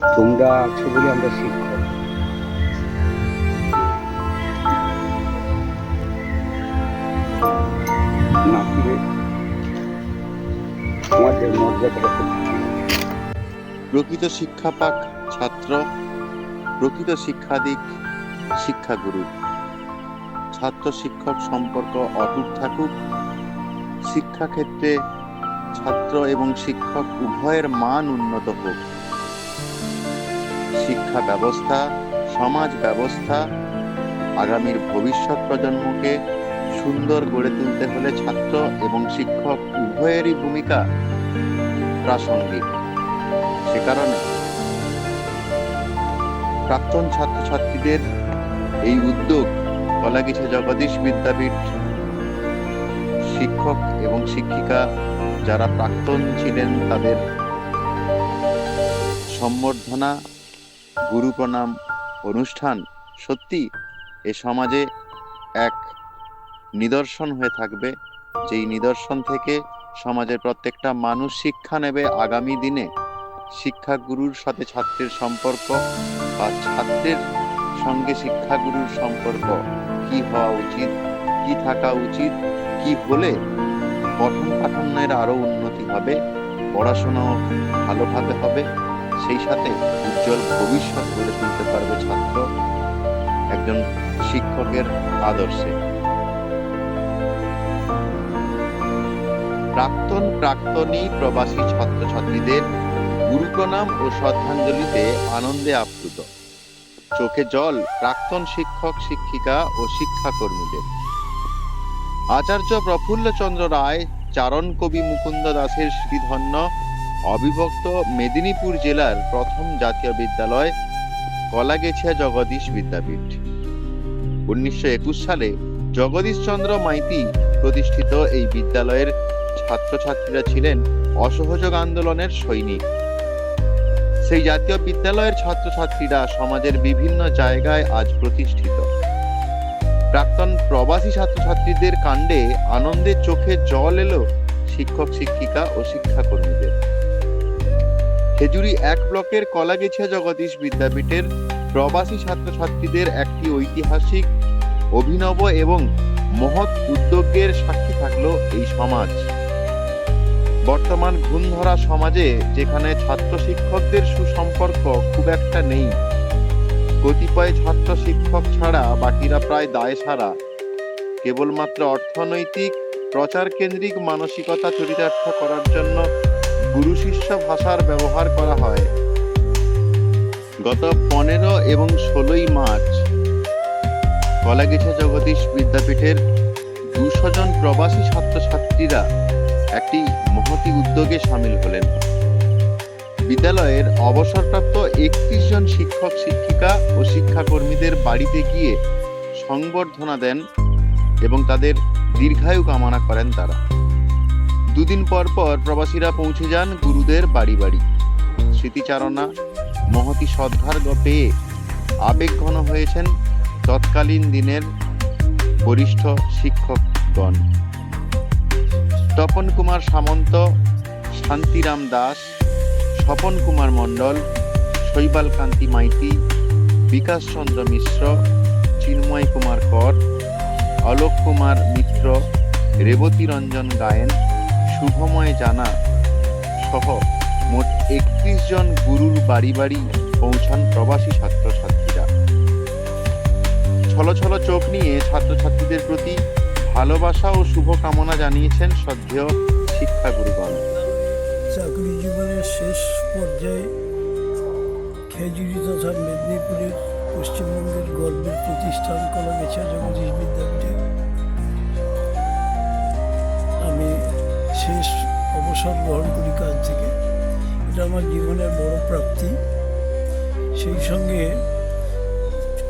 তোমরা আছো বলে আমরা শিক্ষক। প্রকৃত শিক্ষা পাক ছাত্র, প্রকৃত শিক্ষাদিক, শিক্ষাগুরু। ছাত্র শিক্ষক সম্পর্ক অটুট থাকুক। শিক্ষাক্ষেত্রে ছাত্র এবং শিক্ষক উভয়ের মান উন্নত হোক। শিক্ষা ব্যবস্থা, সমাজ ব্যবস্থা, আগামীর ভবিষ্যৎ প্রজন্মকে সুন্দর গড়ে তুলতে হলে ছাত্র এবং শিক্ষক উভয়েরই ভূমিকা প্রাসঙ্গিক। সে কারণে প্রাক্তন ছাত্রছাত্রীদের এই উদ্যোগ কলাগিছে জগদীশ বিদ্যাপীঠ শিক্ষক এবং শিক্ষিকা যারা প্রাক্তন ছিলেন তাদের সম্বর্ধনা গুরু প্রণাম অনুষ্ঠান, সত্যি এ সমাজে এক নিদর্শন হয়ে থাকবে, যেই নিদর্শন থেকে সমাজের প্রত্যেকটা মানুষ শিক্ষা নেবে আগামী দিনে। শিক্ষাগুরুর সাথে ছাত্রের সম্পর্ক বা ছাত্রের সঙ্গে শিক্ষাগুরুর সম্পর্ক কি হওয়া উচিত, কি থাকা উচিত, কি হলে পঠন পাঠনের আরও উন্নতি হবে, পড়াশোনাও ভালোভাবে হবে। সেই সাথে উজ্জ্বল ভবিষ্যৎ গড়ে তুলতে পারবে ছাত্র একজন শিক্ষকের আদর্শে। প্রাক্তন প্রাক্তনী প্রবাসী ছাত্রছাত্রীদের গুরু প্রণাম ও শ্রদ্ধাঞ্জলিতে আনন্দে আপ্লুত। চোখে জল, প্রাক্তন শিক্ষক, শিক্ষিকা ও শিক্ষাকর্মীদের। আচার্য প্রফুল্লচন্দ্র রায়, চারণ কবি মুকুন্দ দাসের শ্রীধন্য অবিভক্ত মেদিনীপুর জেলার প্রথম জাতীয় বিদ্যালয় কলাগেছিয়া জগদীশ বিদ্যাপীঠ। উনিশশো একুশ সালে জগদীশচন্দ্র মাইতি প্রতিষ্ঠিত এই বিদ্যালয়ের ছাত্রছাত্রীরা ছিলেন অসহযোগ আন্দোলনের সৈনিক। সেই জাতীয় বিদ্যালয়ের ছাত্রছাত্রীরা সমাজের বিভিন্ন জায়গায় আজ প্রতিষ্ঠিত। প্রাক্তন প্রবাসী ছাত্রছাত্রীদের কাণ্ডে আনন্দের চোখে জল এলো শিক্ষক, শিক্ষিকা ও শিক্ষাকর্মীদের। খেজুরি এক ব্লকের কলাগেছিয়া জগদীশ বিদ্যাপীঠের প্রবাসী ছাত্রছাত্রীদের একটি ঐতিহাসিক, অভিনব এবং মহৎ উদ্যোগের সাক্ষী থাকল এই সমাজ। বর্তমান ঘুণধরা সমাজে যেখানে ছাত্র শিক্ষকদের সুসম্পর্ক খুব একটা নেই, কতিপয় ছাত্র শিক্ষক ছাড়া বাকিরা প্রায় দায় সারা কেবলমাত্র অর্থনৈতিক প্রচার কেন্দ্রিক মানসিকতা চরিতার্থ করার জন্য গুরু শিষ্য ভাষার ব্যবহার করা হয়। গত পনেরো এবং ষোলোই মার্চ কলাগেছা জগদীশ বিদ্যাপীঠের দুশো জন প্রবাসী ছাত্রছাত্রীরা একটি মহতি উদ্যোগে সামিল হলেন। বিদ্যালয়ের অবসরপ্রাপ্ত একত্রিশ জন শিক্ষক, শিক্ষিকা ও শিক্ষাকর্মীদের বাড়িতে গিয়ে সংবর্ধনা দেন এবং তাদের দীর্ঘায়ু কামনা করেন তারা। দুদিন পর পর প্রবাসীরা পৌঁছে যান গুরুদের বাড়ি বাড়ি। স্মৃতিচারণা, মহতি সদ্ভার্গ পেয়ে আবেগঘন হয়েছেন তৎকালীন দিনের বরিষ্ঠ শিক্ষকগণ। তপন কুমার সামন্ত, শান্তিরাম দাস, স্বপন কুমার মণ্ডল, শৈবাল কান্তি মাইতি, বিকাশ চন্দ্র মিশ্র, চিন্ময় কুমার কর অলোক কুমার মিত্র, রেবতী রঞ্জন গায়েন শুভময় জানা সহ মোট একত্রিশ জন গুরুর বাড়ি বাড়ি পৌঁছান প্রবাসী ছাত্রছাত্রীরা। ছলো ছলো চোখ নিয়ে ছাত্রছাত্রীদের প্রতি ভালোবাসা ও শুভকামনা জানিয়েছেন শ্রদ্ধেয় শিক্ষাগুরুগণ চাকরি জীবনের শেষ পর্যায়ে খেজুরি তথা মেদিনীপুরের পশ্চিমবঙ্গের গর্বের প্রতিষ্ঠান করা গেছে জগদীশ বিদ্যাপীঠে শেষ অবসর গ্রহণ করি কাজ থেকে। এটা আমার জীবনের বড় প্রাপ্তি। সেই সঙ্গে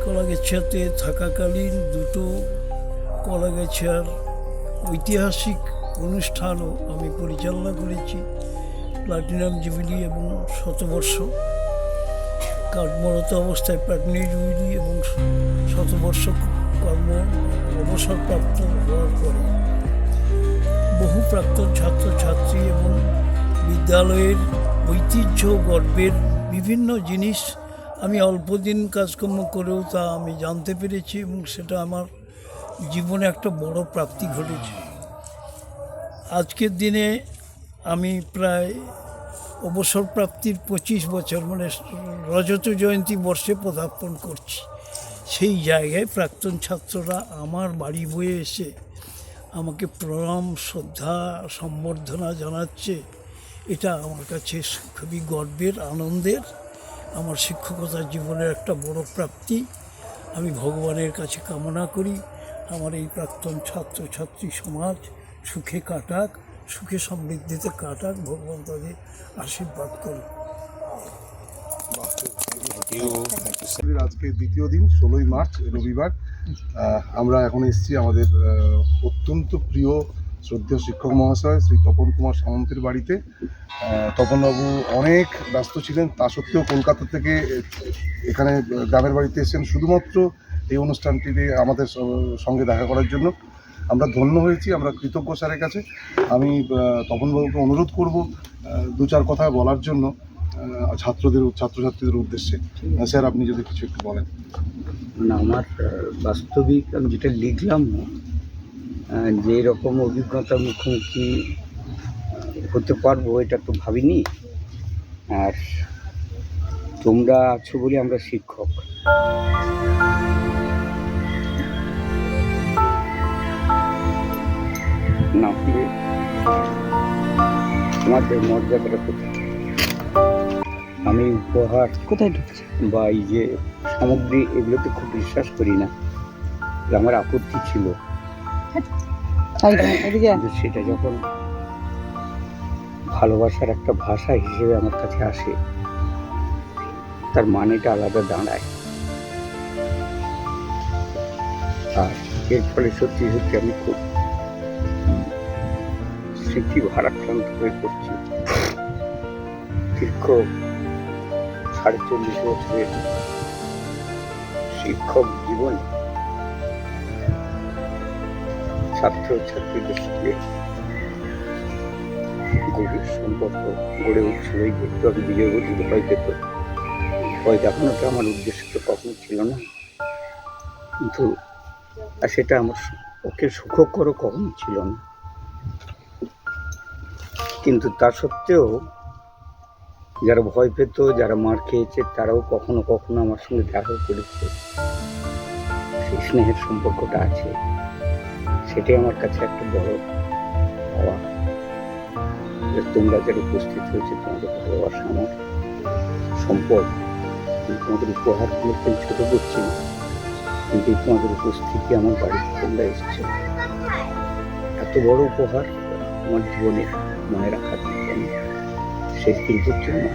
কলাগেছিয়াতে থাকাকালীন দুটো কলাগেছিয়ার ঐতিহাসিক অনুষ্ঠানও আমি পরিচালনা করেছি, প্লাটিনাম জুবিলি এবং শতবর্ষ। কর্মরত অবস্থায় প্লাটিনাম জুবিলি এবং শতবর্ষ কর্ম অবসরপ্রাপ্ত হওয়ার প্রাক্তন ছাত্রছাত্রী এবং বিদ্যালয়ের ঐতিহ্য, গর্বের বিভিন্ন জিনিস আমি অল্প দিন কাজকর্ম করেও তা আমি জানতে পেরেছি এবং সেটা আমার জীবনে একটা বড় প্রাপ্তি ঘটেছে। আজকের দিনে আমি প্রায় অবসর প্রাপ্তির পঁচিশ বছর মানে রজত জয়ন্তী বর্ষে পদার্পণ করছি। সেই জায়গায় প্রাক্তন ছাত্ররা আমার বাড়ি বয়ে এসে আমাকে প্রণাম, শ্রদ্ধা, সম্বর্ধনা জানাচ্ছে। এটা আমার কাছে খুবই গর্বের, আনন্দের। আমার শিক্ষকতার জীবনের একটা বড় প্রাপ্তি। আমি ভগবানের কাছে কামনা করি। আমার এই প্রাক্তন ছাত্রছাত্রী সমাজ সুখে কাটাক, সুখে সমৃদ্ধিতে কাটাক, ভগবান তাদের আশীর্বাদ করুন আজকে দ্বিতীয় দিন, ষোলোই মার্চ, রবিবার। আমরা এখন এসেছি আমাদের অত্যন্ত প্রিয় শ্রদ্ধেয় শিক্ষক মহাশয় শ্রী তপন কুমার সামন্তের বাড়িতে। তপনবাবু অনেক ব্যস্ত ছিলেন, তা সত্ত্বেও কলকাতা থেকে এখানে গ্রামের বাড়িতে এসেছেন শুধুমাত্র এই অনুষ্ঠানটিতে আমাদের সঙ্গে দেখা করার জন্য। আমরা ধন্য হয়েছি, আমরা কৃতজ্ঞ স্যারের কাছে। আমি তপনবাবুকে অনুরোধ করব দু চার কথা বলার জন্য। ছাত্রদের ছাত্রছাত্রীদের উদ্দেশ্যে। স্যার, আপনি যদি কিছু একটু বলেন। মানে আমার বাস্তবিক আমি যেটা লিখলাম যে এরকম অভিজ্ঞতার মুখোমুখি হতে পারব এটা তো ভাবিনি। আর তোমরা আছো বলে আমরা শিক্ষক। না তোমাদের মর্যাদাটা কোথায়? আমি উপহার কোথায় ঢুকছে? বা এই যে সামগ্রী এগুলোতে খুব বিশ্বাস করি না। আমার আপত্তি ছিল। কিন্তু সেটা যখন ভালোবাসার একটা ভাষা হিসেবে আমার কাছে আসে তার মানেটা আলাদা দাঁড়ায়। আর এর ফলে সত্যি সত্যি আমি খুব স্মৃতি ভারাক্রান্ত হয়ে পড়ছি। দীর্ঘ সাড়ে চল্লিশ বছরের শিক্ষক জীবনে ছাত্র ছাত্রীদের সঙ্গে গভীর সম্পর্ক গড়ে উঠছিল। এই একটু আমি বিজয় বলছি ভয় পেত। ভয় দেখানোটা আমার উদ্দেশ্য তো কখনো ছিল না। কিন্তু সেটা আমার ওকে সুখকরও কখনো ছিল না। কিন্তু তা সত্ত্বেও যারা ভয় পেত, যারা মার খেয়েছে, তারাও কখনো কখনো আমার সঙ্গে দেখা করেছে। সেই স্নেহের সম্পর্কটা আছে। সেটাই আমার কাছে একটা বড় পাওয়া। যে তোমরা যারা উপস্থিত হয়েছে, তোমাদের ভালোবাসা আমার সম্পদ। তোমাদের উপহারগুলোকে আমি ছোট করছি কিন্তু তোমাদের উপস্থিতি আমার বাড়িতে তোমরা এসেছ। এত বড় উপহার আমার জীবনে মনে রাখার শেষ জন্য।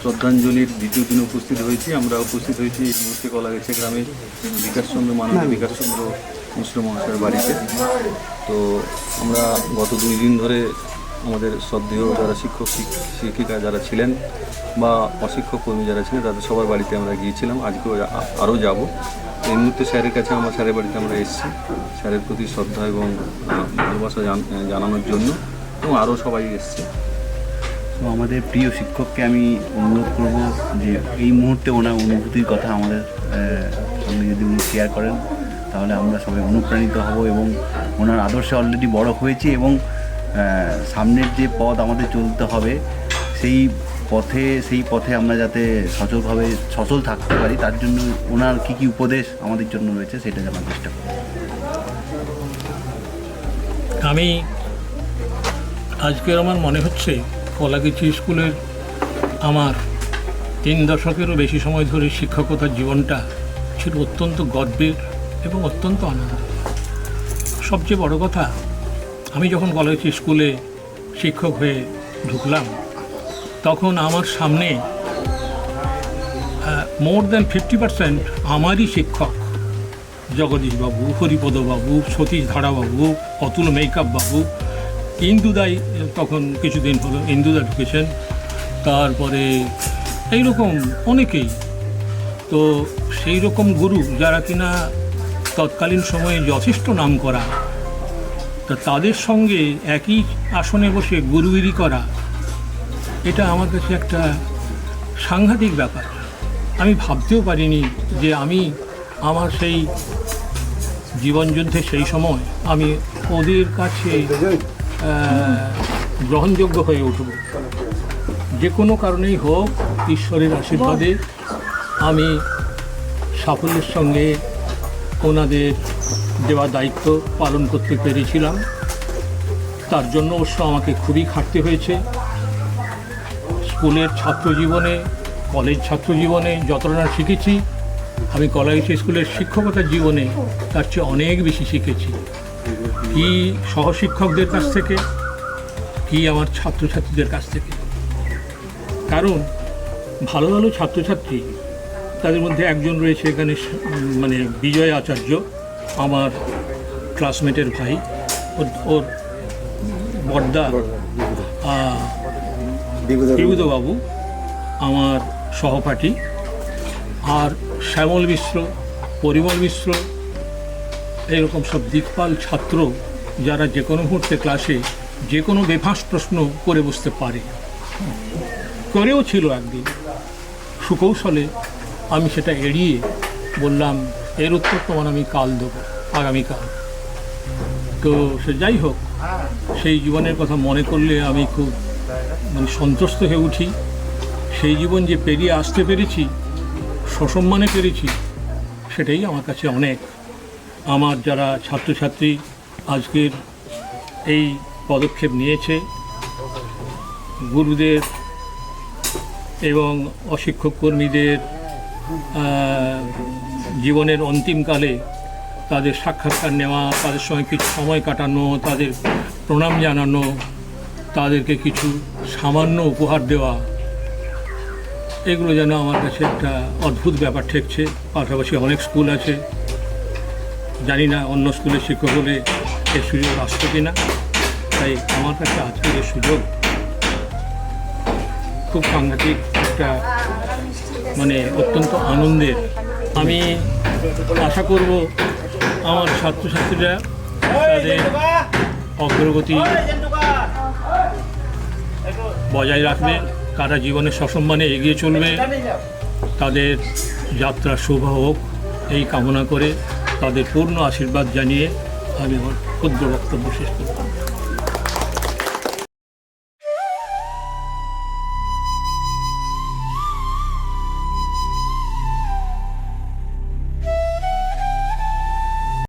শ্রদ্ধাঞ্জলির দ্বিতীয় দিনে উপস্থিত হয়েছি। আমরা উপস্থিত হয়েছি এই মুহূর্তে কলা গেছে গ্রামের বিকাশচন্দ্র মাননীয় বিকাশচন্দ্র মিশ্র মহাশয়ের বাড়িতে। তো আমরা গত দুই দিন ধরে আমাদের শ্রদ্ধেয় যারা শিক্ষক শিক- শিক্ষিকা যারা ছিলেন বা অশিক্ষক কর্মী যারা ছিলেন, তাদের সবার বাড়িতে আমরা গিয়েছিলাম। আজকেও আরও যাব। এই মুহূর্তে স্যারের কাছে আমার, স্যারের বাড়িতে আমরা এসেছি। স্যারের প্রতি শ্রদ্ধা এবং ভালোবাসা জান- জানানোর জন্য এবং আরও সবাই এসছে। তো আমাদের প্রিয় শিক্ষককে আমি অনুরোধ করব যে এই মুহূর্তে ওনার অনুভূতির কথা আমাদের সঙ্গে যদি উনি শেয়ার করেন, তাহলে আমরা সবাই অনুপ্রাণিত হব এবং ওনার আদর্শে অলরেডি বড় হয়েছি এবং সামনের যে পথ আমাদের চলতে হবে, সেই পথে সেই পথে আমরা যাতে সচলভাবে সচল থাকতে পারি, তার জন্য ওনার কী কী উপদেশ আমাদের জন্য রয়েছে, সেটা জানার চেষ্টা করব। আমি আজকের আমার মনে হচ্ছে কলাগিচি স্কুলের আমার তিন দশকেরও বেশি সময় ধরে শিক্ষকতার জীবনটা ছিল অত্যন্ত গর্বের এবং অত্যন্ত আনন্দ সবচেয়ে বড় কথা আমি যখন কলেজ স্কুলে শিক্ষক হয়ে ঢুকলাম, তখন আমার সামনে মোর দ্যান ফিফটি পার্সেন্ট আমারই শিক্ষক। জগদীশবাবু, হরিপদবাবু সতীশ ধারাবাবু অতুল মেকআপ বাবু ইন্দুদাই তখন কিছুদিন হলো ইন্দুদা ঢুকেছেন। তারপরে এইরকম অনেকেই। তো সেই রকম গুরু যারা কিনা তৎকালীন সময়ে যথেষ্ট নাম করা তা তাদের সঙ্গে একই আসনে বসে গুরুগিরি করা, এটা আমার কাছে একটা সাংঘাতিক ব্যাপার। আমি ভাবতেও পারিনি যে আমি আমার সেই জীবনযুদ্ধে সেই সময় আমি ওদের কাছে গ্রহণযোগ্য হয়ে উঠব। যে কোনো কারণেই হোক, ঈশ্বরের আশীর্বাদে আমি সাফল্যের সঙ্গে ওনাদের দেওয়া দায়িত্ব পালন করতে পেরেছিলাম। তার জন্য অবশ্য আমাকে খুবই খাটতে হয়েছে। স্কুলের ছাত্র জীবনে কলেজ ছাত্র জীবনে যতটা না শিখেছি, আমি কলেজ স্কুলের শিক্ষকতার জীবনে তার চেয়ে অনেক বেশি শিখেছি। কি সহশিক্ষকদের কাছ থেকে, কি আমার ছাত্রছাত্রীদের কাছ থেকে। কারণ, ভালো ভালো ছাত্রছাত্রী, তাদের মধ্যে একজন রয়েছে এখানে মানে বিজয় আচার্য। আমার ক্লাসমেটের ভাই, ওর বর্দা বাবু আমার সহপাঠী, আর শ্যামল মিশ্র, পরিমল মিশ্র এরকম সব দিকপাল ছাত্র যারা যে কোনো মুহূর্তে ক্লাসে যে কোনো বেফাঁস প্রশ্ন করে বসতে পারে। করেও ছিল একদিন। সুকৌশলে আমি সেটা এড়িয়ে বললাম এর উত্তর তোমার আমি কাল দেবো, আগামীকাল। তো সে যাই হোক, সেই জীবনের কথা মনে করলে আমি খুব মানে সন্তুষ্ট হয়ে উঠি। সেই জীবন যে পেরিয়ে আসতে পেরেছি, সসম্মানে পেরেছি, সেটাই আমার কাছে অনেক। আমার যারা ছাত্রছাত্রী আজকের এই পদক্ষেপ নিয়েছে, গুরুদের এবং অশিক্ষক কর্মীদের জীবনের অন্তিমকালে তাদের সাক্ষাৎকার নেওয়া, তাদের সঙ্গে কিছু সময় কাটানো, তাদের প্রণাম জানানো, তাদেরকে কিছু সামান্য উপহার দেওয়া, এগুলো যেন আমার কাছে একটা অদ্ভুত ব্যাপার ঠেকছে। পাশাপাশি অনেক স্কুল আছে। জানি না অন্য স্কুলের শিক্ষক হলে এর সুযোগ আসতো কি না তাই আমার কাছে আজকের এই সুযোগ খুব সাংঘাতিক একটা মানে অত্যন্ত আনন্দের আমি আশা করব আমার ছাত্রছাত্রীরা তাদের অগ্রগতি বজায় রাখবে, তারা জীবনে সসম্মানে এগিয়ে চলবে, তাদের যাত্রা শুভ হোক, এই কামনা করে তাদের পূর্ণ আশীর্বাদ জানিয়ে আমি আমার ক্ষুদ্র বক্তব্য শেষ করতাম